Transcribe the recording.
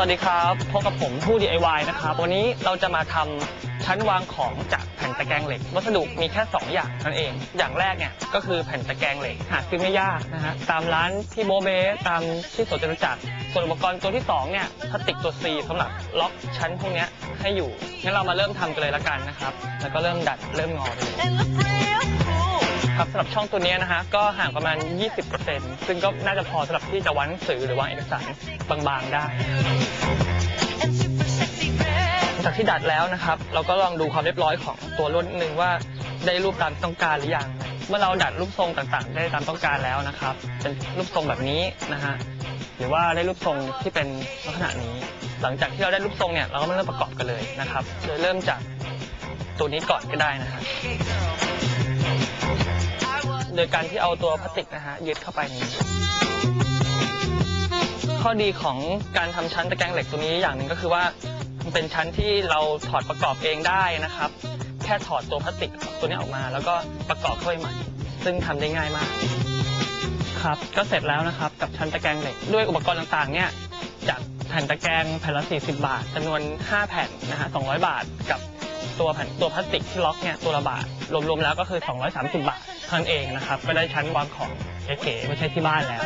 วัสดีครับพบกับผมผู้ DIY นะครับ วันนี้เราจะมาทำชั้นวางของจากแผ่นตะแกรงเหล็ก วัสดุมีแค่ 2 อย่างนั่นเอง อย่างแรกเนี่ยก็คือแผ่นตะแกรงเหล็กหาซื้อไม่ยากนะฮะตามร้านที่โบเบตามที่สวนจตุจักรส่วนอุปกรณ์ตัวที่2เนี่ยพลาสติกตัว C สำหรับล็อกชั้นพวกนี้ให้อยู่งั้นเรามาเริ่มทำกันเลยละกันนะครับ แล้วก็เริ่มดัดเริ่มงอไปเลย ครับสำหรับช่องตัวนี้นะฮะก็ห่างประมาณ 20%ซึ่งก็น่าจะพอสำหรับที่จะวางหนังสือหรือวางเอกสารบางๆได้หลังจากที่ดัดแล้วนะครับ เราก็ลองดูความเรียบร้อยของตัวรุ่นนิดนึงว่าได้รูปตามต้องการหรือยัง เมื่อเราดัดรูปทรงต่างๆ ได้ตามต้องการแล้วนะครับ เป็นรูปทรงแบบนี้นะฮะหรือว่าได้รูปทรงที่เป็นลักษณะนี้ หลังจากที่เราได้รูปทรงเนี่ยเราก็มาเริ่มประกอบกันเลยนะครับโดยเริ่มจากตัวนี้ก่อนก็ได้นะฮะ โดยการที่เอาตัวพลาสติกนะฮะยึดเข้าไปในนี้ ข้อดีของการทำชั้นตะแกรงเหล็กตัวนี้อย่างหนึ่งก็คือว่ามันเป็นชั้นที่เราถอดประกอบเองได้นะครับ แค่ถอดตัวพลาสติกตัวนี้ออกมา แล้วก็ประกอบเข้าไปใหม่ ซึ่งทำได้ง่ายมาก ครับก็เสร็จแล้วนะครับกับชั้นตะแกรงเหล็กด้วยอุปกรณ์ต่างๆ เนี่ยจากแผ่นตะแกรงแผ่นละ 40 บาทจำนวน 5 แผ่นนะฮะ 200 บาท กับตัวแผ่นตัวพลาสติกที่ล็อกเนี่ยตัวละบาท รวมๆแล้วก็คือ 230 บาท ท่านเองนะครับ ก็ได้ชั้นวางของเก๋ๆไม่ใช่ที่บ้านแล้ว